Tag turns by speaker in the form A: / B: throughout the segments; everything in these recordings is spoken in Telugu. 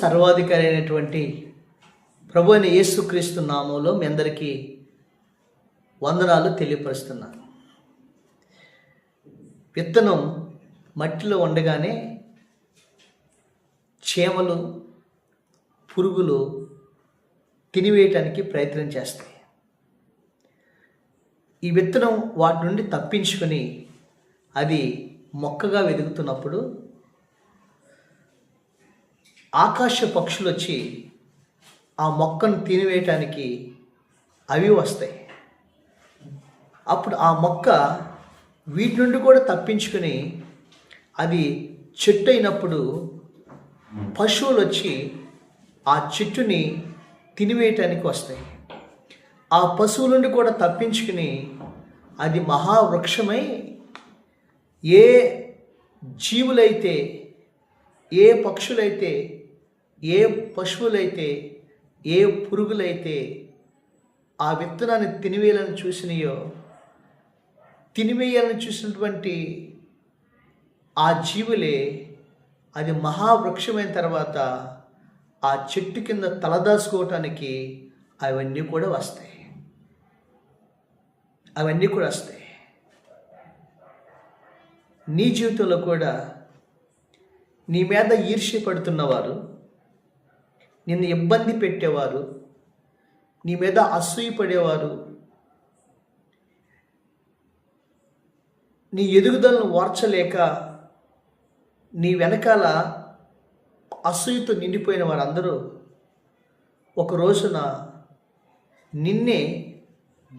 A: సర్వాధికారి అయినటువంటి ప్రభు అయిన యేసుక్రీస్తు నామంలో మీ అందరికీ వందనాలు తెలియపరుస్తున్నాను. విత్తనం మట్టిలో ఉండగానే చీమలు పురుగులు తినివేయటానికి ప్రయత్నం చేస్తాయి. ఈ విత్తనం వాటి నుండి తప్పించుకొని అది మొక్కగా వెదుగుతున్నప్పుడు ఆకాశ పక్షులు వచ్చి ఆ మొక్కను తినివేయటానికి అవి వస్తాయి. అప్పుడు ఆ మొక్క వీటి నుండి కూడా తప్పించుకుని అది చెట్టు అయినప్పుడు పశువులు వచ్చి ఆ చెట్టుని తినివేయటానికి వస్తాయి. ఆ పశువుల నుండి కూడా తప్పించుకుని అది మహావృక్షమై ఏ జీవులైతే ఏ పక్షులైతే ఏ పశువులైతే ఏ పురుగులైతే ఆ విత్తనాన్ని తినివేయాలని చూసినాయో తినివేయాలని చూసినటువంటి ఆ జీవులే అది మహావృక్షమైన తర్వాత ఆ చెట్టు కింద తలదాచుకోవటానికి అవన్నీ కూడా వస్తాయి. అవన్నీ కూడా వస్తాయి. నీ జీవితంలో కూడా నీ మీద ఈర్ష్య పడుతున్నవారు నిన్ను ఇబ్బంది పెట్టేవారు. నీ మీద అసూయ పడేవారు. నీ ఎదుగుదలను ఓర్చలేక నీ వెనకాల అసూయతో నిండిపోయిన వారందరూ ఒక రోజున నిన్నే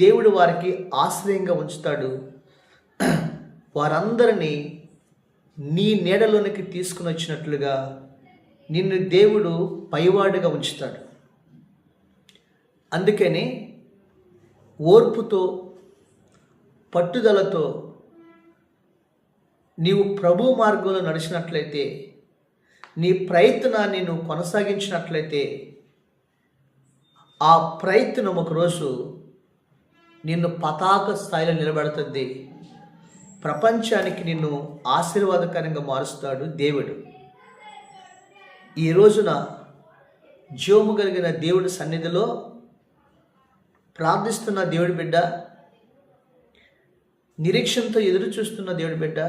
A: దేవుడు వారికి ఆశ్రయంగా ఉంచుతాడు. వారందరినీ నీ నీడలోనికి తీసుకుని వచ్చినట్లుగా నిన్ను దేవుడు పైవాడుగా ఉంచుతాడు. అందుకని ఓర్పుతో పట్టుదలతో నీవు ప్రభు మార్గంలో నడిచినట్లయితే నీ ప్రయత్నాన్ని నువ్వు కొనసాగించినట్లయితే ఆ ప్రయత్నం ఒకరోజు నిన్ను పతాక స్థాయిలో నిలబెడుతుంది. ప్రపంచానికి నిన్ను ఆశీర్వాదకరంగా మారుస్తాడు దేవుడు. ఈ రోజున జోము కలిగిన దేవుడి సన్నిధిలో ప్రార్థిస్తున్న దేవుడి బిడ్డ నిరీక్షణతో ఎదురు చూస్తున్న దేవుడి బిడ్డ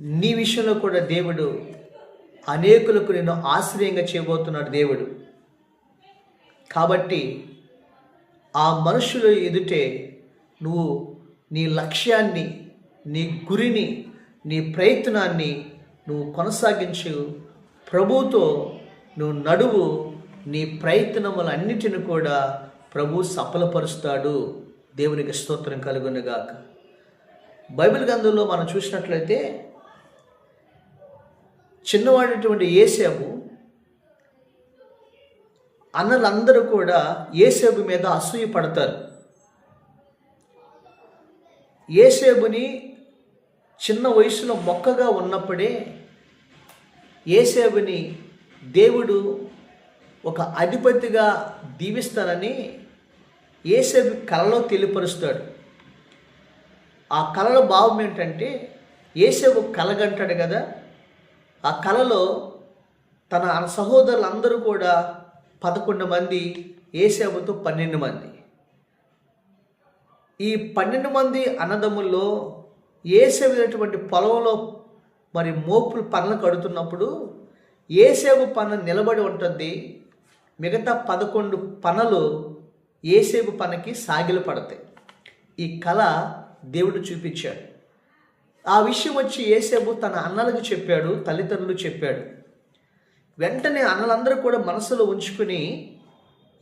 A: నీ విషయంలో కూడా దేవుడు అనేకులకు నేను ఆశ్రయంగా చేయబోతున్నాడు దేవుడు. కాబట్టి ఆ మనుషుల ఎదుటే నువ్వు నీ లక్ష్యాన్ని నీ గురిని నీ ప్రయత్నాన్ని నువ్వు కొనసాగించు. ప్రభుతో నువ్వు నడువు. నీ ప్రయత్నములన్నిటిని కూడా ప్రభు సఫలపరుస్తాడు. దేవునికి స్తోత్రం కలుగునుగాక. బైబిల్ గ్రంథంలో మనం చూసినట్లయితే చిన్నవాడైనటువంటి ఏసేపు అన్నలందరూ కూడా ఏసేపు మీద అసూయ పడతారు ఏసేబుని చిన్న వయసులో మొక్కగా ఉన్నప్పుడే ఏసేవుని దేవుడు ఒక అధిపతిగా దీవిస్తానని ఏసేబు కళలో తెలియపరుస్తాడు. ఆ కళలో భావం ఏంటంటే ఏసేబు కలగంటాడు కదా. ఆ కళలో తన సహోదరులందరూ కూడా పదకొండు మంది ఏసేబుతో పన్నెండు మంది. ఈ పన్నెండు మంది అన్నదమ్ముల్లో ఏసేబునటువంటి పొలంలో మరి మోపులు పనులు కడుతున్నప్పుడు ఏసేపు పన నిలబడి ఉంటుంది. మిగతా పదకొండు పనులు ఏసేపు పనికి సాగిలు పడతాయి. ఈ కళ దేవుడు చూపించాడు. ఆ విషయం వచ్చి ఏసేపు తన అన్నలకు చెప్పాడు తల్లిదండ్రులు చెప్పాడు. వెంటనే అన్నలందరూ కూడా మనసులో ఉంచుకుని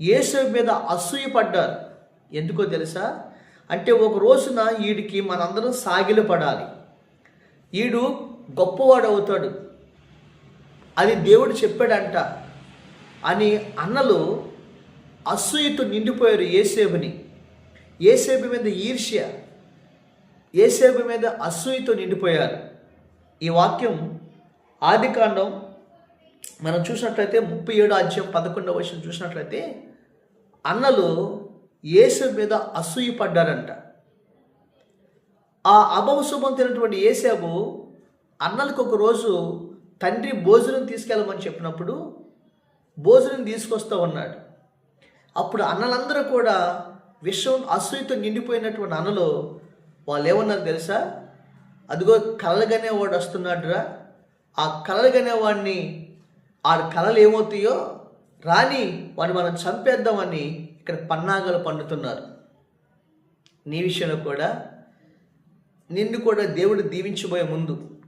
A: ఏసేపు మీద అసూయ పడ్డారు. ఎందుకో తెలుసా? అంటే ఒక రోజున వీడికి మనందరం సాగిలు పడాలి. ఈడు గొప్పవాడు అవుతాడు. అది దేవుడు చెప్పాడంట అని అన్నలు అసూయతో నిండిపోయారు ఏసేబుని ఏసేబు మీద ఈర్ష్య ఏసేబు మీద అసూయతో నిండిపోయారు. ఈ వాక్యం ఆదికాండం మనం చూసినట్లయితే ముప్పై ఏడు అధ్యాయం పదకొండవ వర్షం చూసినట్లయితే అన్నలు యేసు మీద అసూయ పడ్డారంట. ఆ అభవశుభం తినటువంటి ఏసేబు అన్నలకు ఒక రోజు తండ్రి భోజనం తీసుకెళ్ళమని చెప్పినప్పుడు భోజనం తీసుకొస్తా ఉన్నాడు. అప్పుడు అన్నలందరూ కూడా విషం అసూయతో నిండిపోయినటువంటి అన్నలు వాళ్ళు ఏమన్నారు తెలుసా? అదిగో కలలుగానే వాడు వస్తున్నాడురా. ఆ కలలుగానే వాడిని ఆ కళలు ఏమవుతాయో రాని వాడిని మనం చంపేద్దామని ఇక్కడ పన్నాగలు పండుతున్నారు. నీ విషయంలో కూడా నిన్ను కూడా దేవుడు దీవించబోయే ముందు.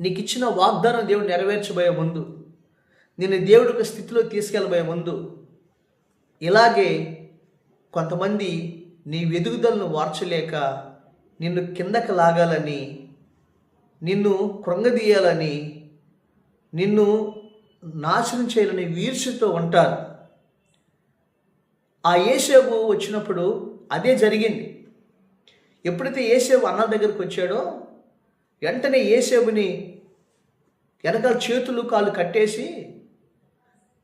A: నీకు ఇచ్చిన వాగ్దానం దేవుడు నెరవేర్చబోయే ముందు. నిన్ను దేవుడు ఒక స్థితిలో తీసుకెళ్ళబోయే ముందు. ఇలాగే కొంతమంది నీ వెదుగుదలను వార్చలేక నిన్ను కిందకి లాగాలని నిన్ను కృంగదీయాలని నిన్ను నాశనం చేయాలని వీర్షతో ఉంటారు. ఆ ఏసేబు వచ్చినప్పుడు అదే జరిగింది. ఎప్పుడైతే ఏసేబు అన్న దగ్గరికి వచ్చాడో వెంటనే ఏసేబుని వెనకాల చేతులు కాళ్ళు కట్టేసి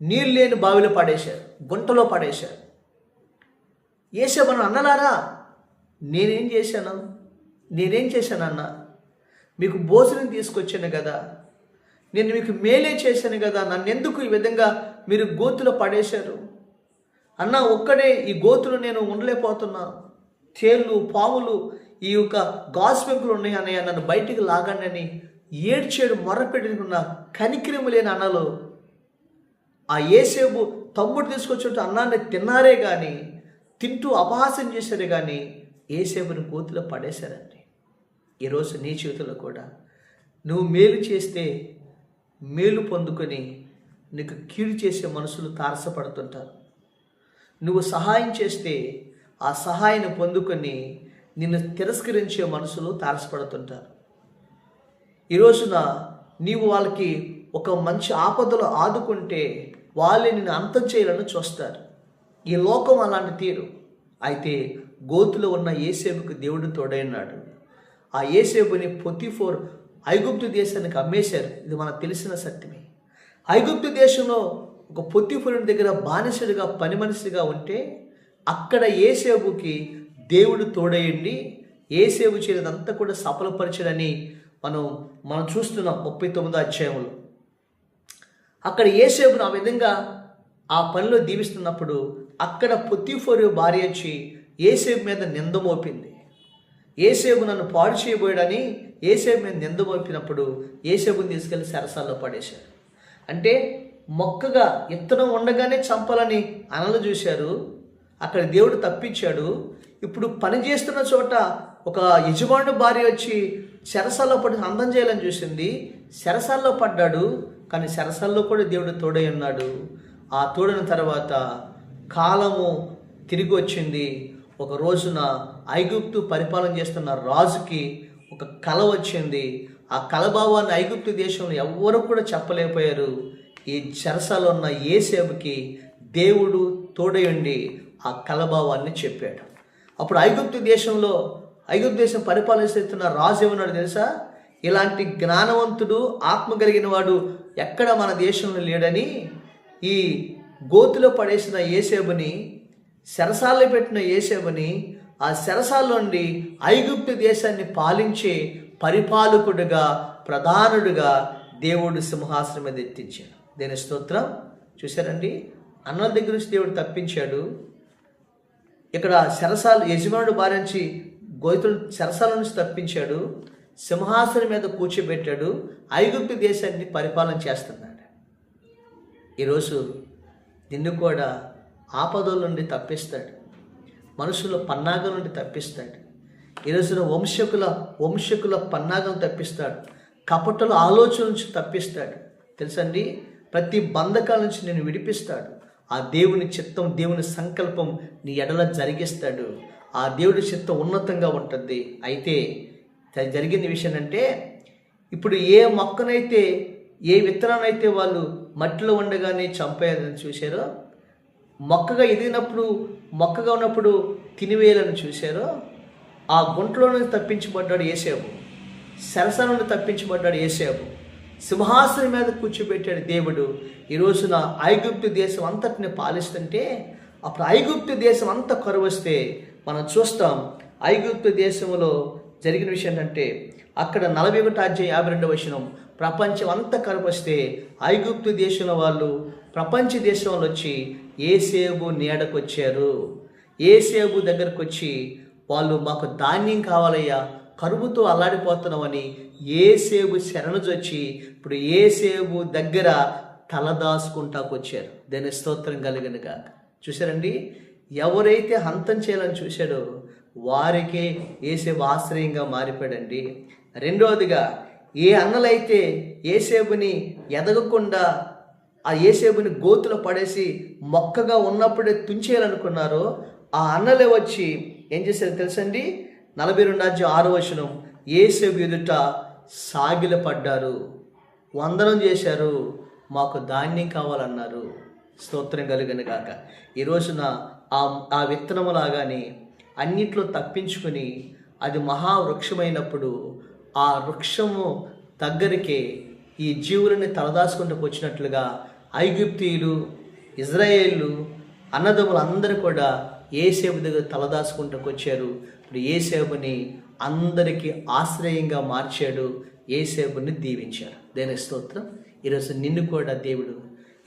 A: నీళ్ళు లేని బావిలో పడేశారు గుంటలో పడేశారు. ఏసేపను అన్నలారా నేనేం చేశాను? నేనేం చేశాను అన్న? మీకు భోజనం తీసుకొచ్చాను కదా. నేను మీకు మేలే చేశాను కదా. నన్ను ఎందుకు ఈ విధంగా మీరు గోతులో పడేశారు? అన్న ఒక్కడే ఈ గోతులు నేను ఉండలేకపోతున్నా. తేళ్ళు పాములు ఈ యొక్క గాస్పెంకులు ఉన్నాయి అన్నయ్య నన్ను బయటికి లాగండి అని ఏడ్చేడు మొరపెట్టుకున్న కనికిరము లేని అన్నలు. ఆ ఏసేపు తమ్ముడు తీసుకొచ్చుంటే అన్నాన్ని తిన్నారే కానీ తింటూ అపహాసం చేశారే కానీ ఏసేపుని కోతిలో పడేశారండి. ఈరోజు నీ చేతిలో కూడా. నువ్వు మేలు చేస్తే మేలు పొందుకొని నీకు కీడు చేసే మనుషులు తారసపడుతుంటారు. నువ్వు సహాయం చేస్తే ఆ సహాయాన్ని పొందుకొని నిన్ను తిరస్కరించే మనుషులు తారసపడుతుంటారు. ఈ రోజున నీవు వాళ్ళకి ఒక మంచి ఆపదలో ఆదుకుంటే వాళ్ళే నిన్ను అంతం చేయాలని చూస్తారు. ఈ లోకం అలాంటి తీరు. అయితే గోతులో ఉన్న ఏసేపుకి దేవుడు తోడైనాడు. ఆ ఏసేపుని పొత్తిఫోర్ ఐగుప్తు దేశానికి అమ్మేశారు. ఇది మనకు తెలిసిన సత్యమే. ఐగుప్తు దేశంలో ఒక పొత్తిఫోరుని దగ్గర బానిసడిగా పని మనిషిగా ఉంటే అక్కడ ఏసేపుకి దేవుడు తోడయండి. ఏసేవు చేయదంతా కూడా సఫలపరచడని మనం మనం చూస్తున్నాం ముప్పై తొమ్మిదో అధ్యాయంలో. అక్కడ ఏసేపును ఆ విధంగా ఆ పనిలో దీవిస్తున్నప్పుడు అక్కడ పొత్తిఫోరు భార్య వచ్చి ఏసేపు మీద నింద మోపింది. ఏసేపు నన్ను పాడు చేయబోయాడని ఏసేపు మీద నింద మోపినప్పుడు ఏసేపుని తీసుకెళ్ళి సరసాల్లో పడేశాడు. అంటే మొక్కగా ఇత్తనం ఉండగానే చంపాలని అనలు చూశారు. అక్కడ దేవుడు తప్పించాడు. ఇప్పుడు పని చేస్తున్న చోట ఒక యజమానుడు భార్య వచ్చి చెరసాల్లో పడి అందం చేయాలని చూసింది. శరసాల్లో పడ్డాడు కానీ శరసాల్లో కూడా దేవుడు తోడై ఉన్నాడు. ఆ తోడిన తర్వాత కాలము తిరిగి వచ్చింది. ఒక రోజున ఐగుప్తు పరిపాలన చేస్తున్న రాజుకి ఒక కళ వచ్చింది. ఆ కలభావాన్ని ఐగుప్తు దేశంలో ఎవ్వరూ కూడా చెప్పలేకపోయారు. ఈ చెరసలో ఉన్న ఏసేపుకి దేవుడు తోడయుండి ఆ కలభావాన్ని చెప్పాడు. అప్పుడు ఐగుప్తు దేశంలో ఐగుప్తు దేశం పరిపాలిస్తున్న రాజు ఏమన్నాడు తెలుసా? ఇలాంటి జ్ఞానవంతుడు ఆత్మ కలిగిన వాడు ఎక్కడ మన దేశంలో లేడని? ఈ గోతులో పడేసిన ఏసేబుని శరసాల్లో పెట్టిన ఏసేబుని ఆ శరసాల నుండి ఐగుప్తు దేశాన్ని పాలించే పరిపాలకుడుగా ప్రధానుడుగా దేవుడు సింహాసనం మీద ఎత్తించాడు. దేని స్తోత్రం? చూశారండి? అన్నల దగ్గర నుంచి దేవుడు తప్పించాడు. ఇక్కడ శరసాలు యజమానుడు భార్య నుంచి గోతులు శరసాల నుంచి తప్పించాడు. సింహాసనం మీద కూర్చోబెట్టాడు. ఐగుప్తు దేశాన్ని పరిపాలన చేస్తున్నాడు. ఈరోజు నిన్ను కూడా ఆపదల నుండి తప్పిస్తాడు. మనుషుల పన్నాగం నుండి తప్పిస్తాడు. ఈ రోజున వంశకుల వంశకుల పన్నాగం తప్పిస్తాడు. కపటల ఆలోచన నుంచి తప్పిస్తాడు. తెలుసండి? ప్రతి బంధకాల నుంచి నేను విడిపిస్తాడు. ఆ దేవుని చిత్తం దేవుని సంకల్పం నీ ఎడల జరిగిస్తాడు. ఆ దేవుడి చిత్తం ఉన్నతంగా ఉంటుంది. అయితే జరిగిన విషయం అంటే ఇప్పుడు ఏ మొక్కనైతే ఏ విత్తనాన్నైతే వాళ్ళు మట్టిలో ఉండగానే చంపేయాలని చూశారో మొక్కగా ఎదిగినప్పుడు మొక్కగా ఉన్నప్పుడు తినివేయాలని చూశారో ఆ గుంటలో నుంచి తప్పించబడ్డాడు ఏసేపు. సరసన నుండి తప్పించబడ్డాడు ఏసేపు. సింహాసనం మీద కూర్చోబెట్టాడు దేవుడు. ఈ రోజున ఐగుప్తు దేశం అంతటిని పాలిస్తుంటే అప్పుడు ఐగుప్తు దేశం అంతా కరువు వస్తే మనం చూస్తాం ఐగుప్తు దేశంలో జరిగిన విషయం ఏంటంటే అక్కడ నలభై ఒకటి అధ్యాయం యాభై రెండవ వచనం ప్రపంచం అంతా వస్తే ఐగుప్తు దేశంలో వాళ్ళు ప్రపంచ దేశంలో వచ్చి ఏసేబు నీడకొచ్చారు. ఏసేబు దగ్గరకు వచ్చి వాళ్ళు మాకు ధాన్యం కావాలయ్యా కరువుతో అల్లాడిపోతున్నామని ఏసేబు శరణుజొచ్చి ఇప్పుడు ఏసేబు దగ్గర తలదాసుకుంటాకు వచ్చారు. దాని స్తోత్రం కలిగిన కాక చూశారండి? ఎవరైతే హంతం చేయాలని చూశాడో వారికే ఏసేబు ఆశ్రయంగా మారిపోయాడండి. రెండవదిగా ఏ అన్నలైతే ఏసేబుని ఎదగకుండా ఆ ఏసేబుని గోతులో పడేసి మొక్కగా ఉన్నప్పుడే తుంచేయాలనుకున్నారో ఆ అన్నలే వచ్చి ఏం చేశారు తెలుసండి? నలభై రెండు అధ్యాయం ఆరు వచనం. ఏసేపు ఎదుట సాగిలపడ్డారు. వందనం చేశారు. మాకు ధాన్యం కావాలన్నారు. స్తోత్రం కలిగిన కాక ఈ రోజున ఆ ఆ విత్తనములాగానే అన్నిట్లో తప్పించుకొని అది మహావృక్షమైనప్పుడు ఆ వృక్షము దగ్గరికే ఈ జీవులని తలదాసుకుంటూ వచ్చినట్లుగా ఐగుప్తీయులు ఇజ్రాయేళ్ళు అన్నదమ్ములు అందరూ కూడా ఏసేపు దగ్గర తలదాసుకుంటూ వచ్చారు. ఇప్పుడు ఏసేపుని అందరికీ ఆశ్రయంగా మార్చాడు. ఏసేపుని దీవించాడు దేని స్తోత్రం. ఈరోజు నిన్ను కూడా దేవుడు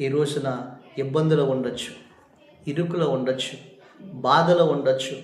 A: ఈ రోజున ఇబ్బందులు ఉండొచ్చు ఇరుకులో ఉండొచ్చు బాధలో ఉండొచ్చు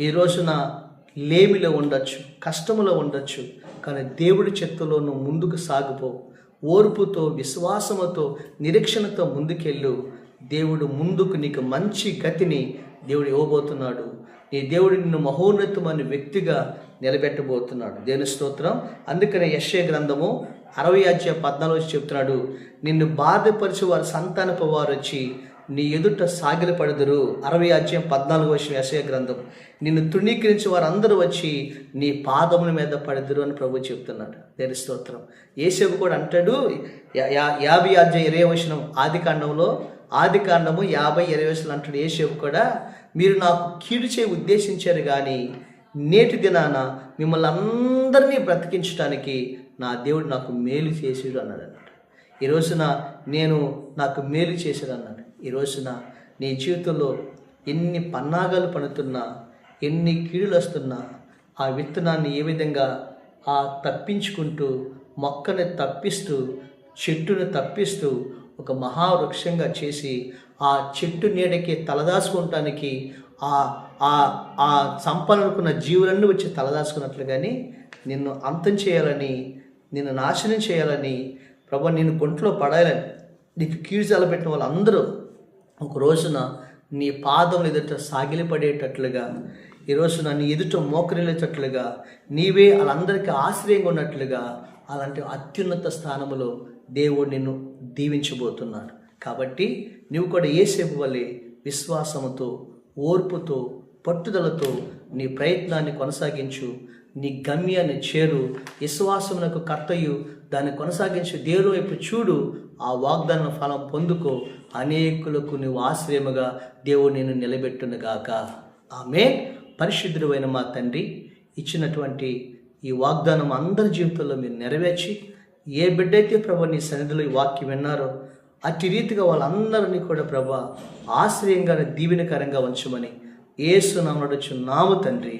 A: ఈ రోజున లేమిలో ఉండొచ్చు కష్టములో ఉండొచ్చు. కానీ దేవుడి చెత్తలోనూ ముందుకు సాగిపో. ఓర్పుతో విశ్వాసముతో నిరీక్షణతో ముందుకెళ్ళు. దేవుడు ముందుకు నీకు మంచి గతిని దేవుడు ఇవ్వబోతున్నాడు. నీ దేవుడు నిన్ను మహోన్నతమైన వ్యక్తిగా నిలబెట్టబోతున్నాడు. దేని స్తోత్రం. అందుకనే యశ్య గ్రంథము అరవై అధ్యాయ పద్నాలుగు చెప్తున్నాడు నిన్ను బాధపరిచి వారి సంతానపు వారు వచ్చి నీ ఎదుట సాగిలపడుదురు. అరవై అధ్యాయం పద్నాలుగు వచ్చిన యశయ గ్రంథం నిన్ను తృణీకరించి వారందరూ వచ్చి నీ పాదముల మీద పడదురు అని ప్రభు చెప్తున్నాడు. దేని స్తోత్రం. ఏసేపు కూడా అంటాడు యాభై అధ్యాయం ఇరవై వచనం ఆది కాండంలో ఆది కాండము యాభై ఇరవై వచనం అంటాడు. ఏసేపు కూడా మీరు నాకు కీడు చేయ ఉద్దేశించారు కానీ నేటి దినాన మిమ్మల్ని అందరినీ బ్రతికించడానికి నా దేవుడు నాకు మేలు చేసేడు అన్నాడు అన్నాడు ఈ రోజున నేను నాకు మేలు చేశాడు అన్నాడు. ఈ రోజున నీ జీవితంలో ఎన్ని పన్నాగాలు పడుతున్నా ఎన్ని కీడులు వస్తున్నా ఆ విత్తనాన్ని ఏ విధంగా ఆ తప్పించుకుంటూ మొక్కని తప్పిస్తూ చెట్టును తప్పిస్తూ ఒక మహావృక్షంగా చేసి ఆ చెట్టు నీడకి తలదాసుకుంటానికి ఆ ఆ ఆ చంపాలనుకున్న జీవులన్నీ వచ్చి తలదాచుకున్నట్లు కానీ నిన్ను అంతం చేయాలని నిన్ను నాశనం చేయాలని ప్రభు నేను గుంట్లో పడాలని నీకు కీర్జాలు పెట్టిన వాళ్ళందరూ ఒక రోజున నీ పాదం ఎదుట సాగిలిపడేటట్లుగా ఈ రోజున నీ ఎదుట మోకరిల్లేటట్లుగా నీవే వాళ్ళందరికీ ఆశ్రయంగా ఉన్నట్లుగా అలాంటి అత్యున్నత స్థానములో దేవుడు నిన్ను దీవించబోతున్నాడు. కాబట్టి నువ్వు కూడా ఏసేపు వలె విశ్వాసముతో ఓర్పుతో పట్టుదలతో నీ ప్రయత్నాన్ని కొనసాగించు. నీ గమ్యాన్ని చేరు. విశ్వాసమునకు కర్తయు దాన్ని కొనసాగించు. దేవుని వైపు చూడు. ఆ వాగ్దాన ఫలం పొందుకో. అనేకులకు నువ్వు ఆశ్రయముగా దేవుడు నేను నిలబెట్టునుగాక ఆమె పరిశుద్ధుడైన మా తండ్రి ఇచ్చినటువంటి ఈ వాగ్దానం అందరి జీవితంలో మీరు నెరవేర్చి ఏ బిడ్డైతే ప్రభు నీ సన్నిధిలో ఈ వాక్యం విన్నారో అట్టి రీతిగా వాళ్ళందరినీ కూడా ప్రభా ఆశ్రయంగా దీవెనకరంగా ఉంచమని ఏసునామడుచు నాము తండ్రి.